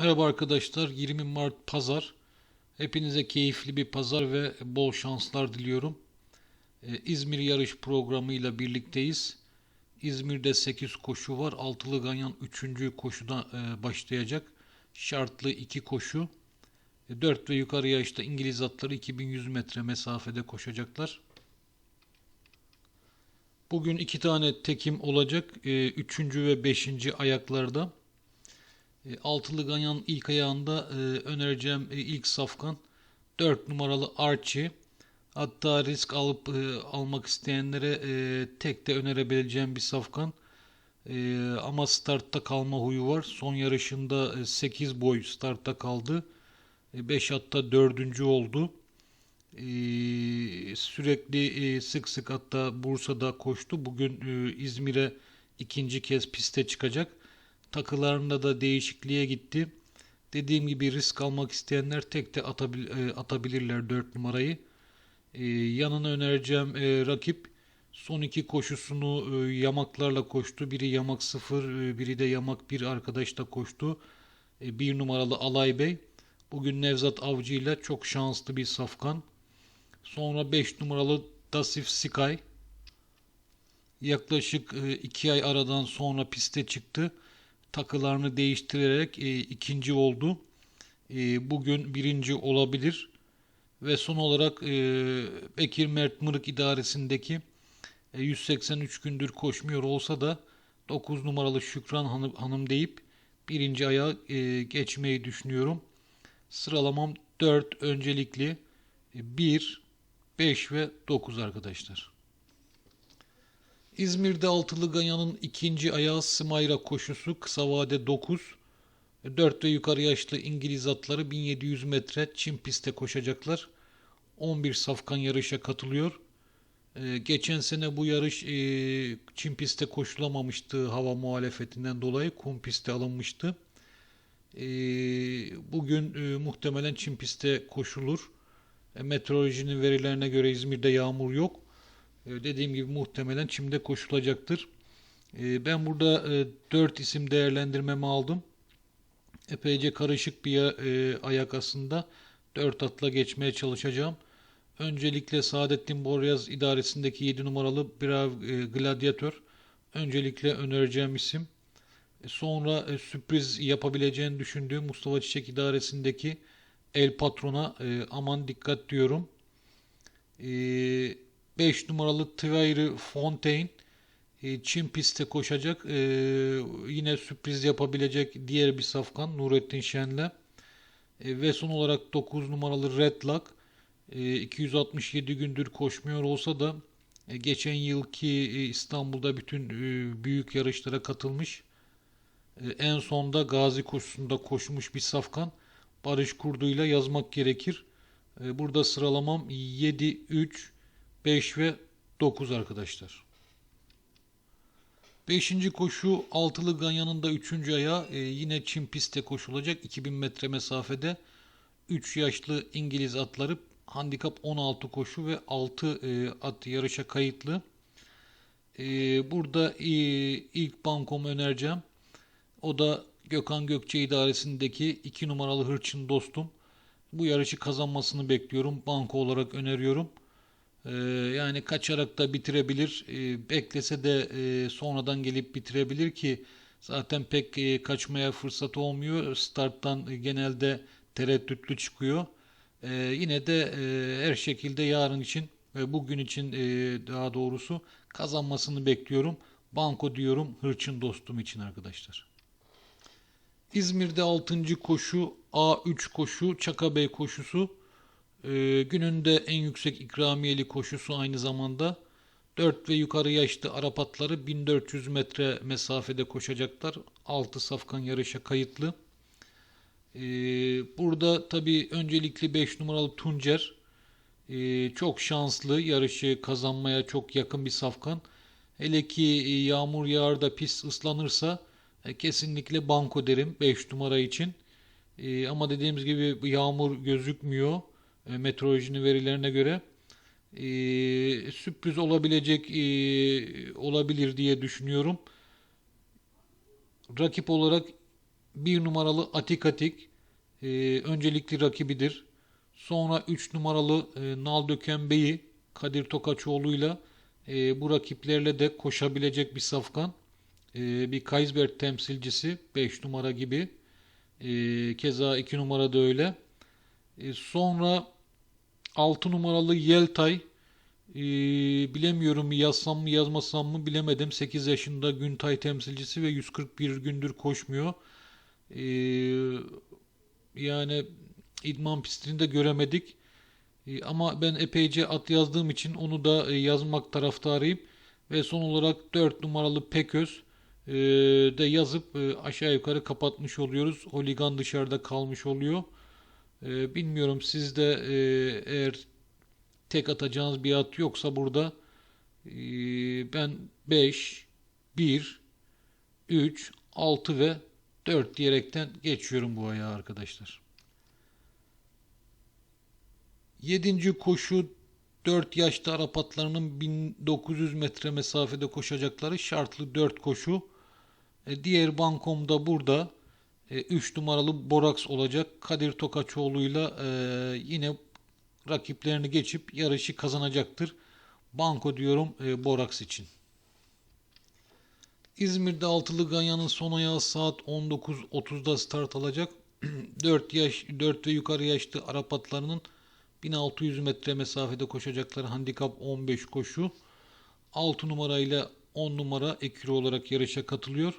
Merhaba arkadaşlar. 20 Mart Pazar. Hepinize keyifli bir pazar ve bol şanslar diliyorum. Ee, İzmir yarış programıyla birlikteyiz. İzmir'de 8 koşu var. Altılı Ganyan 3. koşuda e, başlayacak. Şartlı 2 koşu. 4 ve yukarı yaşta İngiliz atları 2100 metre mesafede koşacaklar. Bugün iki tane tekim olacak. 3. ve 5. ayaklarda. E, Altılı Ganyan ilk ayağında e, önereceğim e, ilk safkan 4 numaralı Archie. Hatta risk alıp almak isteyenlere tek de önerebileceğim bir safkan. Ama startta kalma huyu var. Son yarışında e, 8 boy startta kaldı. 5 hatta 4. oldu. Sürekli sık sık hatta Bursa'da koştu. Bugün İzmir'e ikinci kez piste çıkacak. Takılarında da değişikliğe gitti. Dediğim gibi risk almak isteyenler tek de atabil, e, atabilirler 4 numarayı. E, yanına önereceğim e, rakip son iki koşusunu e, yamaklarla koştu. Biri yamak 0, e, biri de yamak 1 arkadaşla koştu. E, numaralı Alay Bey. Bugün Nevzat Avcı ile çok şanslı bir safkan. Sonra 5 numaralı Dasif Sky. Yaklaşık 2 ay aradan sonra piste çıktı takılarını değiştirerek e, ikinci oldu. E, bugün birinci olabilir. Ve son olarak e, Bekir Mert Mırık idaresindeki e, 183 gündür koşmuyor olsa da 9 numaralı Şükran Hanım, hanım deyip birinci aya e, geçmeyi düşünüyorum. Sıralamam 4 öncelikli 1, 5 ve 9 arkadaşlar. İzmir'de Altılı Ganyan'ın ikinci ayağı Smayra koşusu kısa vade 9. 4 ve yukarı yaşlı İngiliz atları 1700 metre çim pistte koşacaklar. 11 safkan yarışa katılıyor. Ee, geçen sene bu yarış e, çim pistte koşulamamıştı hava muhalefetinden dolayı kum pistte alınmıştı. E, bugün e, muhtemelen çim pistte koşulur. E, meteorolojinin verilerine göre İzmir'de yağmur yok. E, dediğim gibi muhtemelen çimde koşulacaktır. E, ben burada 4 e, isim değerlendirmemi aldım. Epeyce karışık bir ayak aslında. 4 atla geçmeye çalışacağım. Öncelikle Saadettin Boryaz idaresindeki 7 numaralı Brav Gladiator. Öncelikle önereceğim isim. Sonra sürpriz yapabileceğini düşündüğüm Mustafa Çiçek idaresindeki El Patron'a aman dikkat diyorum. Eee 5 numaralı Tvairi Fontaine e, Çin pistte koşacak. E, yine sürpriz yapabilecek diğer bir safkan Nurettin Şen'le. E, ve son olarak 9 numaralı Red Lock 267 gündür koşmuyor olsa da geçen yılki İstanbul'da bütün büyük yarışlara katılmış. En sonda Gazi koşusunda koşmuş bir safkan. Barış Kurdu'yla yazmak gerekir. Burada sıralamam 7, 3, 5 ve 9 arkadaşlar. 5. koşu altılı ganyanın da 3. ayağı e, yine çim pistte koşulacak 2000 metre mesafede 3 yaşlı İngiliz atları handikap 16 koşu ve 6 e, at yarışa kayıtlı. E, burada e, ilk bankomu önereceğim. O da Gökhan Gökçe idaresindeki 2 numaralı hırçın dostum. Bu yarışı kazanmasını bekliyorum. Banko olarak öneriyorum. Ee, yani kaçarak da bitirebilir. Ee, beklese de e, sonradan gelip bitirebilir ki zaten pek e, kaçmaya fırsatı olmuyor. Starttan genelde tereddütlü çıkıyor. Ee, yine de e, her şekilde yarın için ve bugün için daha doğrusu kazanmasını bekliyorum. Banko diyorum hırçın dostum için arkadaşlar. İzmir'de 6. koşu A3 koşu Çakabey koşusu ee, gününde en yüksek ikramiyeli koşusu aynı zamanda 4 ve yukarı yaşlı Arap atları 1400 metre mesafede koşacaklar. 6 safkan yarışa kayıtlı. Ee, burada tabi öncelikli 5 numaralı Tuncer ee, çok şanslı yarışı kazanmaya çok yakın bir safkan. Hele ki e, yağmur yağar da pis ıslanırsa e, kesinlikle banko derim 5 numara için. E, ama dediğimiz gibi yağmur gözükmüyor meteorolojinin verilerine göre e, sürpriz olabilecek e, olabilir diye düşünüyorum. Rakip olarak 1 numaralı Atik Atik e, öncelikli rakibidir. Sonra 3 numaralı e, Naldöken Bey'i Kadir Tokaçoğlu'yla e, bu rakiplerle de koşabilecek bir safkan. E, bir Kaysberg temsilcisi 5 numara gibi. E, keza 2 numara da öyle. E, sonra 6 numaralı Yeltay e, bilemiyorum yazsam mı yazmasam mı bilemedim. 8 yaşında Güntay temsilcisi ve 141 gündür koşmuyor. E, yani idman pistinde göremedik. E, ama ben epeyce at yazdığım için onu da e, yazmak taraftarıyım. Ve son olarak 4 numaralı Peköz e, de yazıp e, aşağı yukarı kapatmış oluyoruz. Holigan dışarıda kalmış oluyor. E, bilmiyorum siz de e, eğer tek atacağınız bir at yoksa burada e, ben 5, 1, 3, 6 ve 4 diyerekten geçiyorum bu ayağı arkadaşlar. 7. koşu 4 yaşta Arap atlarının 1900 metre mesafede koşacakları şartlı 4 koşu. E, diğer bankomda burada 3 numaralı Borax olacak. Kadir Tokaçoğlu'yla e, yine rakiplerini geçip yarışı kazanacaktır. Banko diyorum e, Borax için. İzmir'de altılı ganyanın son ayağı saat 19.30'da start alacak. 4 yaş 4 ve yukarı yaşlı Arap atlarının 1600 metre mesafede koşacakları handikap 15 koşu. 6 numarayla 10 numara ekürü olarak yarışa katılıyor.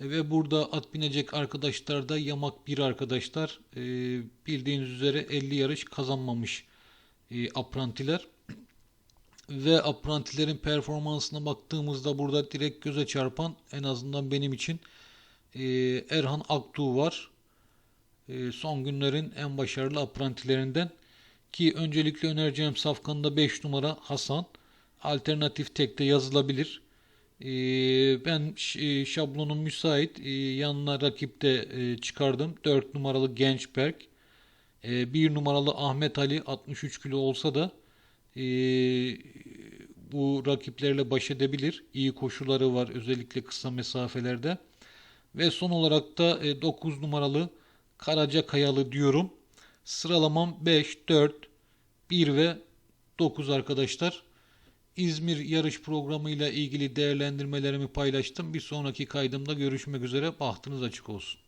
E, ve burada at binecek arkadaşlar da yamak bir arkadaşlar. E, bildiğiniz üzere 50 yarış kazanmamış e, aprantiler. Ve aprantilerin performansına baktığımızda burada direkt göze çarpan en azından benim için e, Erhan Aktuğ var. E, son günlerin en başarılı aprantilerinden. Ki öncelikle önereceğim safkanında 5 numara Hasan. Alternatif tekte yazılabilir. Ee, ben ş- şablonum müsait. Ee, yanına rakip de e, çıkardım. 4 numaralı Gençberk. Ee, 1 numaralı Ahmet Ali 63 kilo olsa da e, bu rakiplerle baş edebilir. İyi koşuları var özellikle kısa mesafelerde. Ve son olarak da e, 9 numaralı Karaca Kayalı diyorum. Sıralamam 5, 4, 1 ve 9 arkadaşlar. İzmir yarış programıyla ilgili değerlendirmelerimi paylaştım. Bir sonraki kaydımda görüşmek üzere. Bahtınız açık olsun.